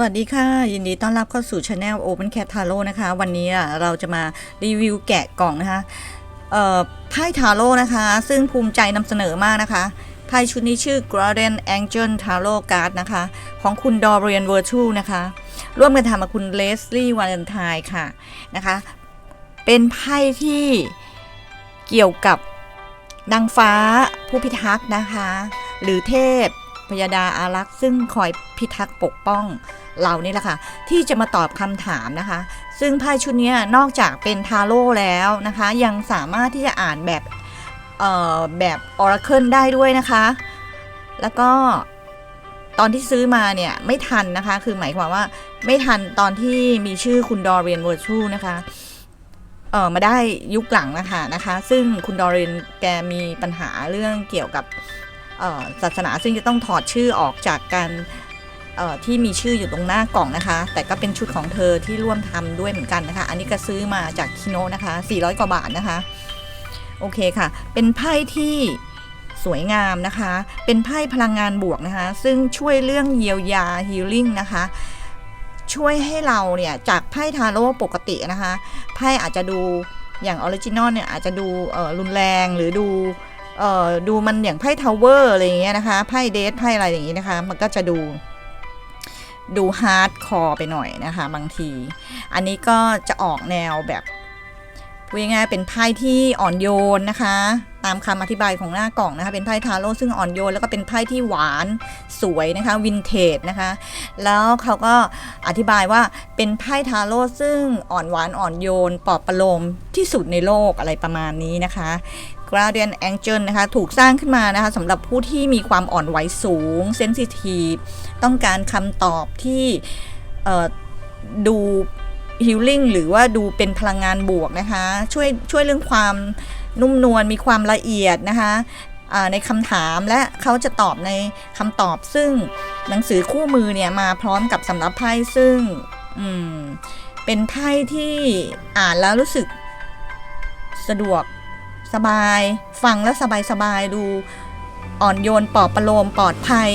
วัสดีค่ะ ยินดีต้อนรับเข้าสู่ช anel Open Cat Tarot นะคะ วันนี้เราจะมารีวิวแกะกล่องนะคะไพ่ทาโร่นะคะ ซึ่งภูมิใจนำเสนอมากนะคะไพ่ชุดนี้ชื่อ Golden Angel Tarot Card นะคะ ของคุณ Dorian Virtue นะคะ ร่วมกันทำกับคุณ Leslie Valentine ค่ะนะคะ เป็นไพ่ที่เกี่ยวกับนางฟ้าผู้พิทักษ์นะคะ หรือเทพพยาดาอารักษ์ซึ่งคอยพิทักษ์ปกป้อง เรานี่แหละค่ะ ที่จะมาตอบคำถามนะคะ ซึ่งไพ่ชุดนี้นอกจากเป็นทาโร่แล้วนะคะ ยังสามารถที่จะอ่านแบบแบบออราเคิลได้ด้วยนะคะ แล้วก็ตอนที่ซื้อมาเนี่ยไม่ทันนะคะ คือหมายความว่าไม่ทันตอนที่มีชื่อคุณดอเรียนเวอร์ชูนะคะเออมาได้ยุคหลังนะคะนะคะ ซึ่งคุณดอเรนแกมีปัญหาเรื่องเกี่ยวกับศาสนาซึ่งจะต้องถอดชื่อออกจากการ ที่มีชื่ออยู่ตรงหน้ากล่องนะคะ แต่ก็เป็นชุดของเธอที่ร่วมทำด้วยเหมือนกันนะคะ อันนี้ก็ซื้อมาจากคิโนนะคะ 400 กว่าบาทนะคะ โอเคค่ะ เป็นไพ่ที่สวยงามนะคะ เป็นไพ่พลังงานบวกนะคะ ซึ่งช่วยเรื่องเยียวยาฮีลิ่งนะคะ ช่วยให้เราเนี่ยจากไพ่ทาโร่ปกตินะคะ ไพ่อาจจะดูอย่างออริจินอลเนี่ยอาจจะดูรุนแรงหรือดูดูมันอย่างไพ่ทาวเวอร์อะไรอย่างเงี้ยนะคะ ไพ่เดทไพ่อะไรอย่างงี้นะคะ มันก็จะดู ดูฮาร์ดคอร์ไปหน่อยนะคะบางที อันนี้ก็จะออกแนวแบบพูดง่ายๆเป็นไพ่ที่อ่อนโยนนะคะ ตามคำอธิบายของหน้ากล่องนะคะ เป็นไพ่ทาโร่ซึ่งอ่อนโยน แล้วก็เป็นไพ่ที่หวานสวยนะคะวินเทจนะคะ แล้วเขาก็อธิบายว่าเป็นไพ่ทาโร่ซึ่งอ่อนหวานอ่อนโยนปลอบประโลมที่สุดในโลกอะไรประมาณนี้นะคะ Guardian Angel นะคะถูกสร้างขึ้นมานะคะสำหรับผู้ที่มีความอ่อนไหวสูงเซนซิทีฟต้องการคำตอบที่ดูฮิลลิ่งหรือว่าดูเป็นพลังงานบวกนะคะช่วยช่วยเรื่องความนุ่มนวลมีความละเอียดนะคะในคำถามและเขาจะตอบในคำตอบซึ่งหนังสือคู่มือเนี่ยมาพร้อมกับสำรับไพ่ซึ่งเป็นไพ่ที่อ่านแล้วรู้สึกสะดวก สบาย ฟังแล้วสบายสบายดู อ่อนโยนปลอบประโลมปลอดภัย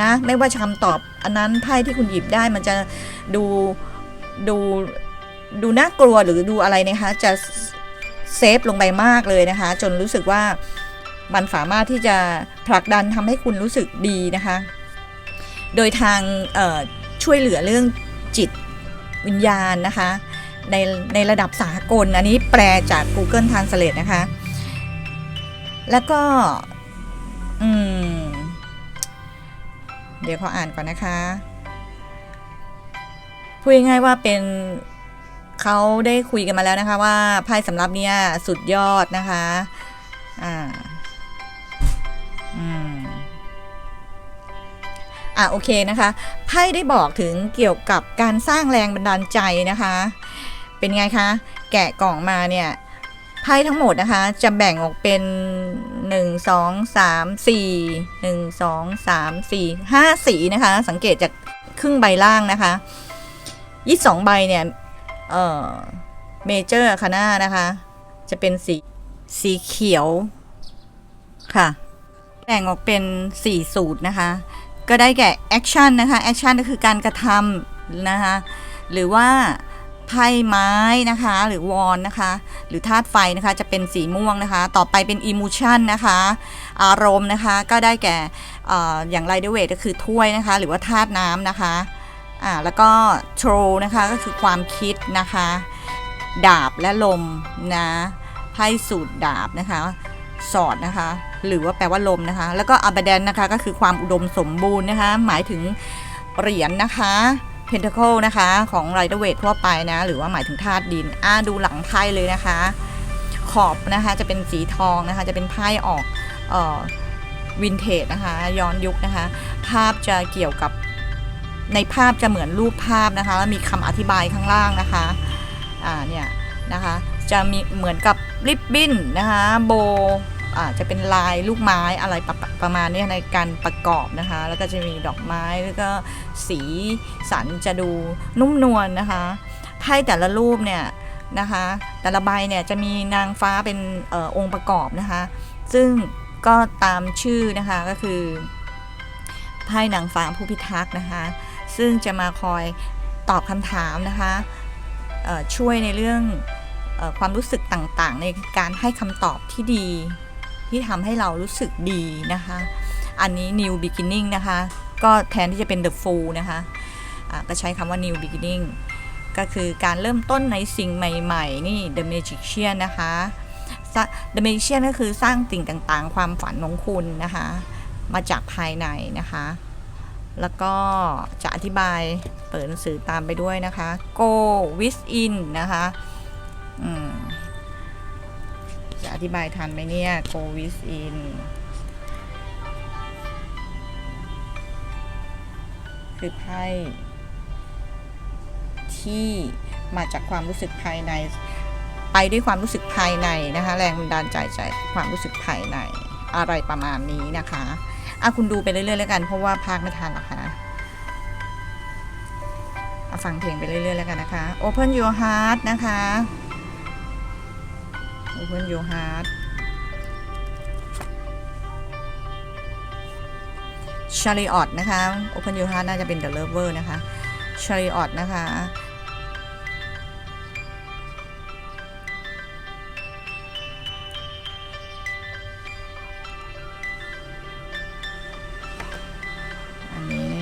นะ ไม่ว่าคำตอบอันนั้นไพ่ที่คุณหยิบได้มันจะดูดูดูน่ากลัวหรือดูอะไรนะคะ จะเซฟลงไปมากเลยนะคะ จนรู้สึกว่ามันสามารถที่จะผลักดันทำให้คุณรู้สึกดีนะคะ โดยทางช่วยเหลือเรื่องจิตวิญญาณนะคะ ในในระดับสากล อันนี้แปลจาก Google Translate นะคะ แล้วก็ อืม เดี๋ยวขออ่านก่อนนะคะ พูดง่ายว่าเป็นเขาได้คุยกันมาแล้วนะคะ ว่าไพ่สำรับเนี้ยสุดยอดนะคะ อ่า อืม อะโอเคนะคะ ไพ่ได้บอกถึงเกี่ยวกับการสร้างแรงบันดาลใจนะคะ เป็นไงคะ แกะกล่องมาเนี่ย ไพ่ทั้งหมดนะคะ จะแบ่งออกเป็น 1 2 3 4 1 2 3 4 5 สีนะคะ สังเกตจากครึ่งใบล่างนะคะยี่สองใบเนี่ย เอ่อ เมเจอร์คาน่านะคะ จะเป็นสีสีเขียวค่ะ แบ่งออกเป็น 4 สูตรนะคะ ก็ได้แก่แอคชั่นนะคะ แอคชั่นก็คือการกระทำนะคะ หรือว่า ไพ่ไม้นะคะ หรือวอนนะคะ หรือธาตุไฟนะคะจะเป็นสีม่วงนะคะ ต่อไปเป็นอิมูชันนะคะ อารมณ์นะคะก็ได้แก่อออย่างไรเดเวทก็คือถ้วยนะคะ หรือว่าธาตุน้ำนะคะอ่าแล้วก็โทรนะคะก็คือความคิดนะคะ ดาบและลมนะไพ่สูตรดาบนะคะ สอดนะคะ หรือว่าแปลว่าลมนะคะ แล้วก็อับเดนนะคะก็คือความอุดมสมบูรณ์นะคะ หมายถึงเหรียญนะคะ เพนท a เคิลนะคะของไรเดอร์เวททั่วไปนะ หรือว่าหมายถึงธาตุดินอ่าดูหลังไพ่เลยนะคะ ขอบนะคะจะเป็นสีทองนะคะ จะเป็นไพ่ออกเอ่อวินเทจนะคะ ย้อนยุคนะคะ ภาพจะเกี่ยวกับในภาพจะเหมือนรูปภาพนะคะ แล้วมีคำอธิบายข้างล่างนะคะอ่าเนี่ยนะคะ จะมีเหมือนกับริบบิ้นนะคะโบ จะเป็นลายลูกไม้อะไรประประมาณนี้ในการประกอบนะคะ แล้วก็จะมีดอกไม้แล้วก็สีสันจะดูนุ่มนวลนะคะไพ่แต่ละรูปเนี่ยนะคะแต่ละใบเนี่ยจะมีนางฟ้าเป็นออองค์ประกอบนะคะ ซึ่งก็ตามชื่อนะคะก็คือไพ่นางฟ้าผู้พิทักษ์นะคะ ซึ่งจะมาคอยตอบคำถามนะคะช่วยในเรื่องอความรู้สึกต่างๆ ในการให้คำตอบที่ดี ที่ทำให้เรารู้สึกดีนะคะ อันนี้ new beginning นะคะ ก็แทนที่จะเป็น the full นะคะะก็ใช้คำว่า new beginning ก็คือการเริ่มต้นในสิ่งใหม่ ๆ นี่ the magician นะคะ The magician ก็คือสร้างสิ่งต่างๆ ความฝันของคุณนะคะ มาจากภายในนะคะ แล้วก็จะอธิบายเปิดหนังสือตามไปด้วยนะคะ go within นะคะ ธิบายทันไหมเนี่ย go within คือไพ่ที่มาจากความรู้สึกภายใน ไปด้วยความรู้สึกภายในนะคะ แรงบันดาลใจจากความรู้สึกภายในอะไรประมาณนี้นะคะอะคุณดูไปเรื่อยๆแล้วกัน เพราะว่าพากไม่ทันหรอกคะอะฟังเพลงไปเรื่อยๆแล้วกันนะคะ Open your heart นะคะ Open your heart ชาริออตนะคะ Open your heart น่าจะเป็น The Lover นะคะชาริออตนะคะ อันนี้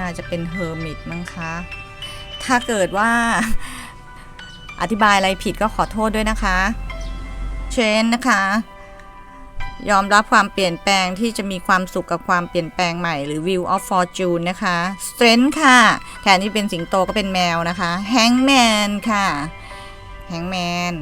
น่าจะเป็นเฮอร์มิตมั้งคะ ถ้าเกิดว่าอธิบายอะไรผิดก็ขอโทษด้วยนะคะ เชนนะคะ ยอมรับความเปลี่ยนแปลงที่จะมีความสุขกับความเปลี่ยนแปลงใหม่หรือ View of Fortune นะคะ Strength ค่ะ แทนที่เป็นสิงโตก็เป็นแมวนะคะ Hangman ค่ะ Hangman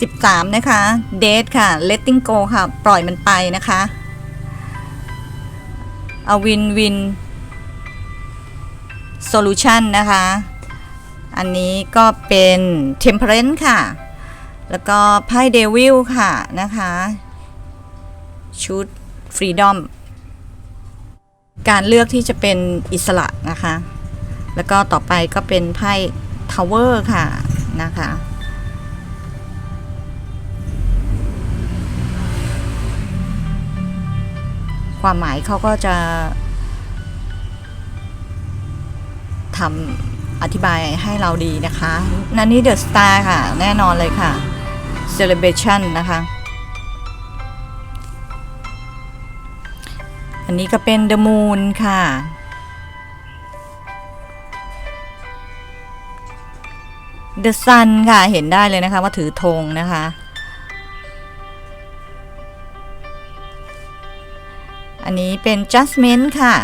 13 นะคะ Date ค่ะ Letting go ค่ะ ปล่อยมันไปนะคะ เอา Win Win Solution นะคะ อันนี้ก็เป็น Temperance ค่ะ แล้วก็ไพ่ Devil ค่ะนะคะ ชุด Freedom การเลือกที่จะเป็นอิสระนะคะ แล้วก็ต่อไปก็เป็นไพ่ Tower ค่ะนะคะความหมายเขาก็จะทำ อธิบายให้เราดีนะคะนันนี่เดอะสตาร์ค่ะ แน่นอนเลยค่ะ celebration นะคะ อันนี้ก็เป็น the moon ค่ะ the sun ค่ะ เห็นได้เลยนะคะว่าถือธงนะคะ อันนี้เป็น Justment ค่ะ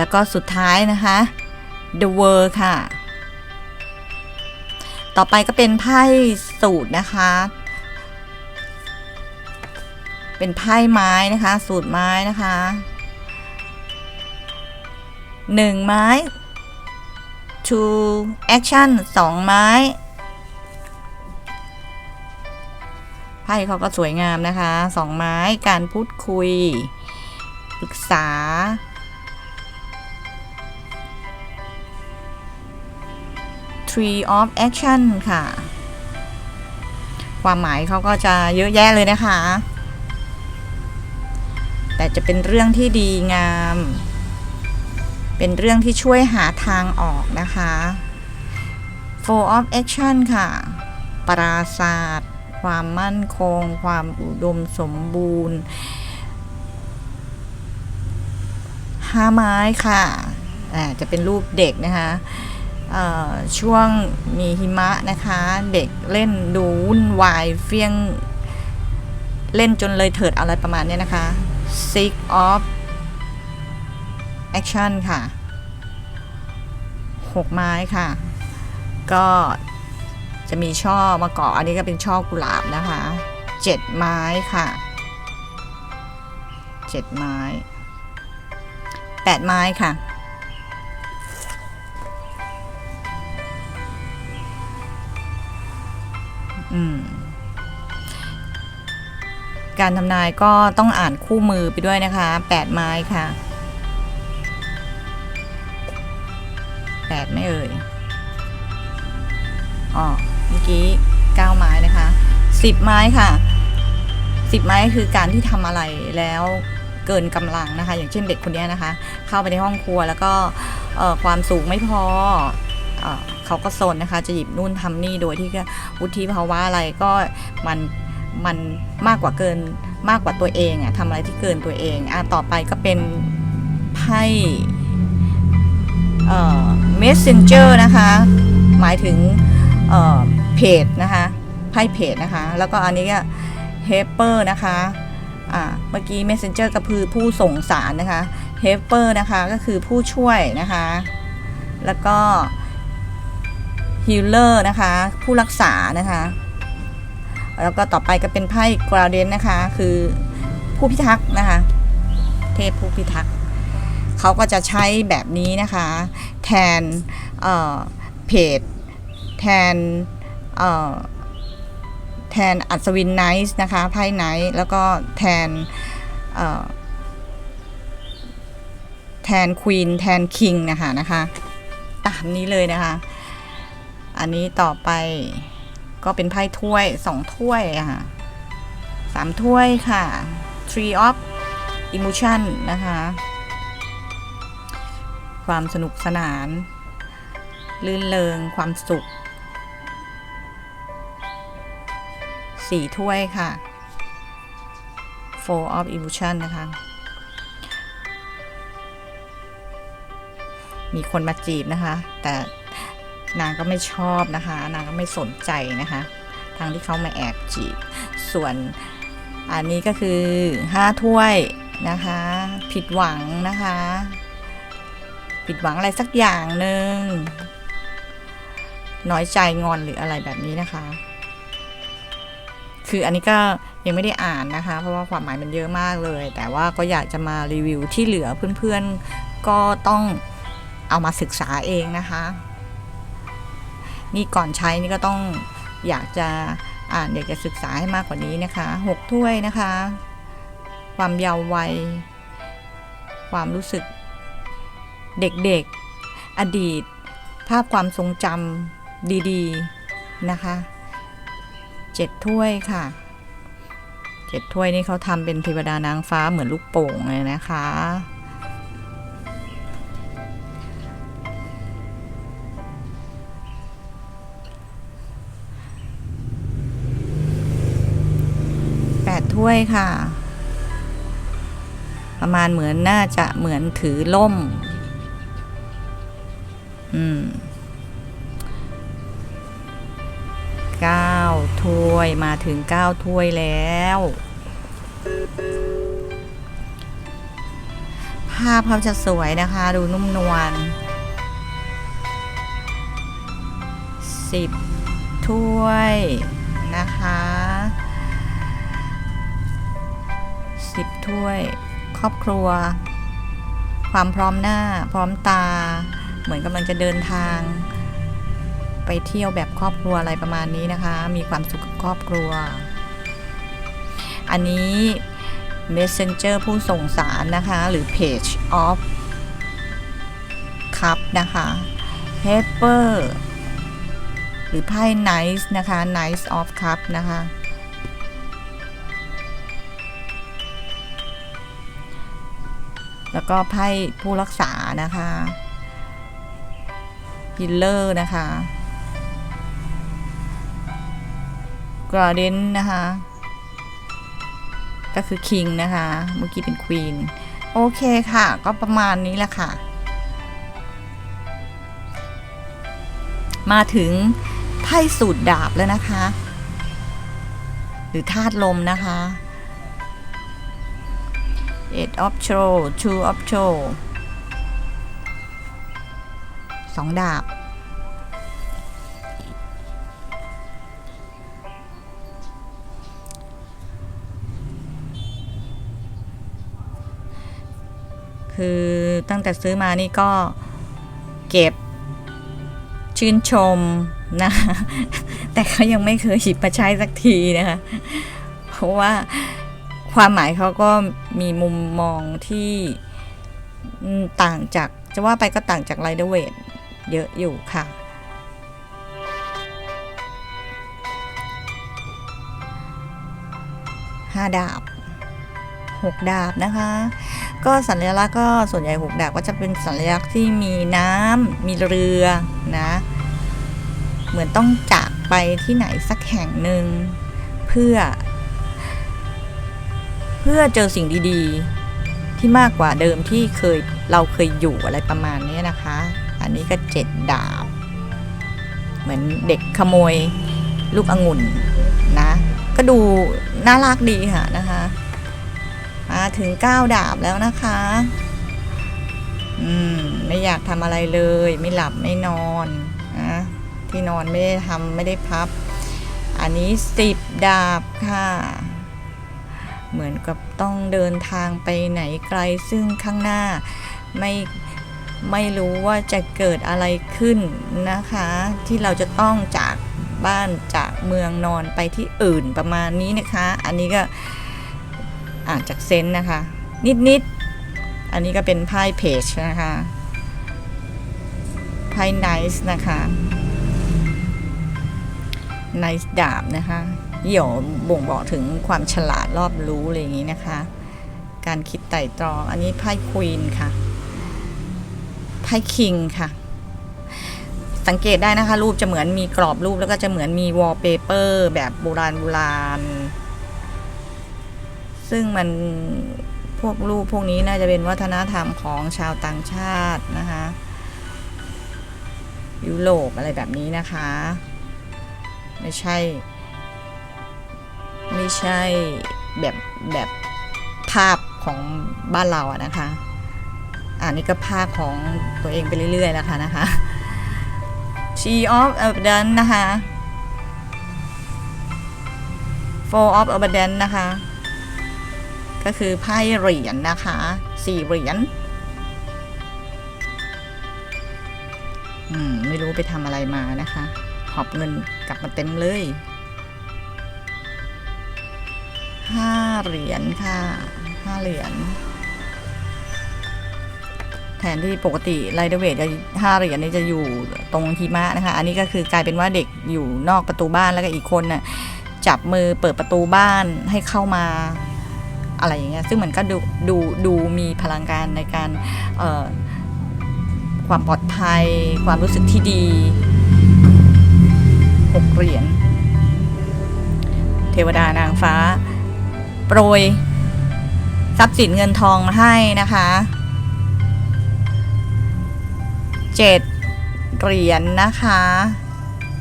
แล้วก็สุดท้ายนะคะ The World ค่ะ ต่อไปก็เป็นไพ่สูตรนะคะ เป็นไพ่ไม้นะคะ สูตรไม้นะคะหนึ่งไม้ two action สองไม้ไพ่เขาก็สวยงามนะคะสองไม้การพูดคุย ปรึกษา Tree of Action ค่ะ ความหมายเขาก็จะเยอะแยะเลยนะคะ แต่จะเป็นเรื่องที่ดีงาม เป็นเรื่องที่ช่วยหาทางออกนะคะ Four of Action ค่ะ ปราศาสตร์ ความมั่นคง ความอุดมสมบูรณ์ห้าไม้ค่ะ อ่า จะเป็นรูปเด็กนะคะ ช่วงมีหิมะนะคะ เด็กเล่นดูวุ่นวายเฟี้ยงเล่นจนเลยเถิดอะไรประมาณเนี้ยนะคะ six of action ค่ะหกไม้ค่ะ ก็จะมีช่อมาเกาะอันนี้ก็เป็นช่อกุหลาบนะคะเจ็ดไม้ค่ะเจ็ดไม้แปดไม้ค่ะ การทำนายก็ต้องอ่านคู่มือไปด้วยนะคะแปดไม้ค่ะแปดไม่เอ่ยอ๋อเมื่อกี้เก้าไม้นะคะสิบไม้ค่ะสิบไม้คือการที่ทำอะไรแล้วเกินกำลังนะคะ อย่างเช่นเด็กคนนี้นะคะ เข้าไปในห้องครัวแล้วก็ความสูงไม่พออ เขาก็ซนนะคะ จะหยิบนู่นทำนี่โดยที่วุฒิภาวะอะไรก็มันมันมากกว่าเกินมากกว่าตัวเองอะทำอะไรที่เกินตัวเองอะต่อไปก็เป็นไพ่เอ่อ messenger นะคะ หมายถึงเอ่อเพจนะคะไพ่เพจนะคะ แล้วก็อันนี้ก็ helper นะคะอ่าเมื่อกี้ messenger ก็คือผู้ส่งสารนะคะ helper นะคะก็คือผู้ช่วยนะคะ แล้วก็ healer นะคะ ผู้รักษานะคะ แล้วก็ต่อไปก็เป็นไพ่ guardian นะคะ คือผู้พิทักษ์นะคะ เทพผู้พิทักษ์เขาก็จะใช้แบบนี้นะคะ แทนเอ่อเพจแทนเอ่อแทนอัศวินไนท์นะคะไพ่ไนท์แล้วก็แทนเอ่อแทนควีนแทนคิงนะคะนะคะ ตามนี้เลยนะคะ อันนี้ต่อไปก็เป็นไพ่ถ้วยสองถ้วยค่ะสามถ้วยค่ะ Tree of Emotion นะคะ ความสนุกสนาน ลื่นเริงความสุขสี่ถ้วยค่ะ Four of Illusion นะคะ มีคนมาจีบนะคะ แต่ นางก็ไม่ชอบนะคะ นางก็ไม่สนใจนะคะ ทางที่เขามาแอบจีบ ส่วนอันนี้ก็คือห้าถ้วยนะคะ ผิดหวังนะคะ ผิดหวังอะไรสักอย่างหนึ่งน้อยใจงอนหรืออะไรแบบนี้นะคะ คืออันนี้ก็ยังไม่ได้อ่านนะคะ เพราะว่าความหมายมันเยอะมากเลย แต่ว่าก็อยากจะมารีวิวที่เหลือเพื่อนๆก็ต้องเอามาศึกษาเองนะคะ นี่ก่อนใช้นี่ก็ต้องอยากจะอ่านอยากจะศึกษาให้มากกว่านี้นะคะหกถ้วยนะคะ ความยาววัย ความรู้สึกเด็กๆ อดีต ภาพความทรงจำดีๆนะคะเจ็ดถ้วยค่ะเจ็ดถ้วยนี่เขาทำเป็นเทวดานางฟ้าเหมือนลูกโป่งเลยนะคะ ถ้วยค่ะ ประมาณเหมือนน่าจะเหมือนถือล่ม อืมเก้าถ้วยมาถึงเก้าถ้วยแล้วภาพเขาจะสวยนะคะ ดูนุ่มนวลสิบถ้วยนะคะ สิบถ้วย ครอบครัว ความพร้อมหน้า พร้อมตา เหมือนกำลังจะเดินทาง ไปเที่ยวแบบครอบครัวอะไรประมาณนี้นะคะ มีความสุขกับครอบครัว อันนี้ messenger ผู้ส่งสารนะคะ หรือ page of cup นะคะ paper หรือไพ่ nice นะคะ nice of cup นะคะ แล้วก็ไพ่ผู้รักษานะคะฮิลเลอร์นะคะกราเดนนะคะ ก็คือคิงนะคะ เมื่อกี้เป็นควีนโอเคค่ะ ก็ประมาณนี้แหละค่ะ มาถึงไพ่สูตรดาบแล้วนะคะ หรือธาตุลมนะคะ eight of show two of show สองดาบ คือตั้งแต่ซื้อมานี่ก็เก็บชื่นชมนะแต่เขายังไม่เคยหยิบมาใช้สักทีนะคะ เพราะว่า ความหมายเขาก็มีมุมมองที่ต่างจากจะว่าไปก็ต่างจากไรเดเวทเยอะอยู่ค่ะ ห้าดาบหกดาบนะคะ ก็สัญลักษณ์ก็ส่วนใหญ่หกดาบก็จะเป็นสัญลักษณ์ที่มีน้ำมีเรือนะ เหมือนต้องจากไปที่ไหนสักแห่งหนึ่งเพื่อ เพื่อเจอสิ่งดีๆ ที่มากกว่าเดิมที่เคยเราเคยอยู่อะไรประมาณนี้นะคะ อันนี้ก็เจ็ดดาบ เหมือนเด็กขโมยลูกองุ่นนะ ก็ดูน่ารักดีค่ะนะคะ มาถึง9ดาบแล้วนะคะ อืม ไม่อยากทำอะไรเลย ไม่หลับไม่นอนนะที่นอนไม่ได้ทำไม่ได้พับ อันนี้10ดาบค่ะ เหมือนกับต้องเดินทางไปไหนไกลซึ่งข้างหน้าไม่ไม่รู้ว่าจะเกิดอะไรขึ้นนะคะ ที่เราจะต้องจากบ้านจากเมืองนอนไปที่อื่นประมาณนี้นะคะ อันนี้ก็อ่านจากเซนส์นะคะ นิดๆอันนี้ก็เป็นไพ่เพจนะคะไพ่ไนส์นะคะไนส์ดาบนะคะ เหี่ยวบ่งบอกถึงความฉลาดรอบรู้อะไรอย่างนี้นะคะ การคิดไต่ตรองอันนี้ไพ่ควีนค่ะไพ่คิงค่ะ สังเกตได้นะคะ รูปจะเหมือนมีกรอบรูปแล้วก็จะเหมือนมีวอลเปเปอร์แบบโบราณโบราณ ซึ่งมันพวกรูปพวกนี้น่าจะเป็นวัฒนธรรมของชาวต่างชาตินะคะยุโรปอะไรแบบนี้นะคะ ไม่ใช่ ไม่ใช่แบบแบบภาพของบ้านเราอะนะคะ อันนี้ก็ภาพของตัวเองไปเรื่อยๆแล้วค่ะนะคะ She of Abundance นะคะ Four of Abundance นะคะ ก็คือไพ่เหรียญนะคะสี่เหรียญอืมไม่รู้ไปทำอะไรมานะคะ หอบเงินกลับมาเต็มเลย ห้าเหรียญค่ะห้าเหรียญแทนที่ปกติไรเดเวทจะห้าเหรียญนี่จะอยู่ตรงหิมะนะคะ อันนี้ก็คือกลายเป็นว่าเด็กอยู่นอกประตูบ้านแล้วก็อีกคนน่ะจับมือเปิดประตูบ้านให้เข้ามาอะไรอย่างเงี้ยซึ่งมันก็ดูดูดูมีพลังการในการความปลอดภัย ความรู้สึกที่ดีหกเหรียญเทวดานางฟ้า โปรยทรัพย์สินเงินทองมาให้นะคะเจ็ดเหรียญนะคะ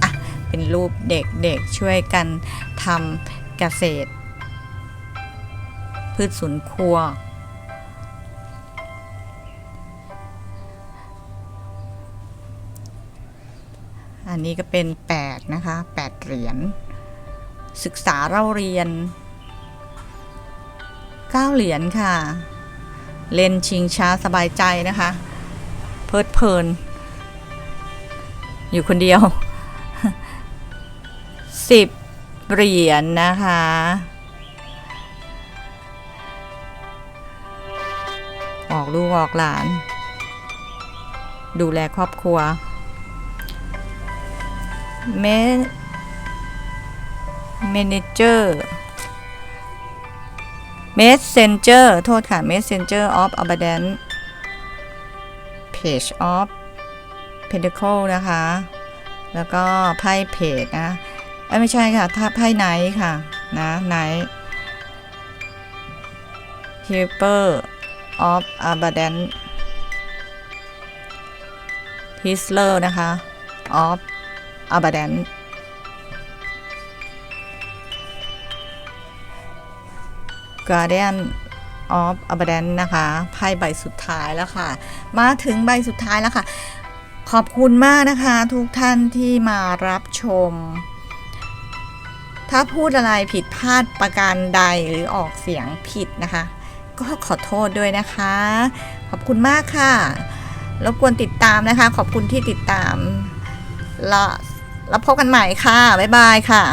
อะเป็นรูปเด็กๆช่วยกันทำเกษตร พืชสวนครัวอันนี้ก็เป็น 8 นะคะ 8 เหรียญ ศึกษาเล่าเรียน 9 เหรียญค่ะ เล่นชิงช้าสบายใจนะคะ เพลิดเพลิน อยู่คนเดียว 10 เหรียญนะคะ ออกลูกออกหลาน ดูแลครอบครัวเมเมเนเจอร์ Messenger โทษค่ะ Messenger of Abundance Page of Pentacle นะคะ แล้วก็ไพ่เพจนะเอ้ยไม่ใช่ค่ะถ้าไพ่ไนท์ค่ะ นะไนท์ Helper of Abundance Healer นะคะ of Abundance Guardian of Abundance นะคะไพ่ใบสุดท้ายแล้วค่ะ มาถึงใบสุดท้ายแล้วค่ะ ขอบคุณมากนะคะ ทุกท่านที่มารับชม ถ้าพูดอะไรผิดพลาดประการใดหรือออกเสียงผิดนะคะ ก็ขอโทษด้วยนะคะ ขอบคุณมากค่ะรบกวนติดตามนะคะ ขอบคุณที่ติดตามแล้วแล้วพบกันใหม่ค่ะ บ๊ายบายค่ะ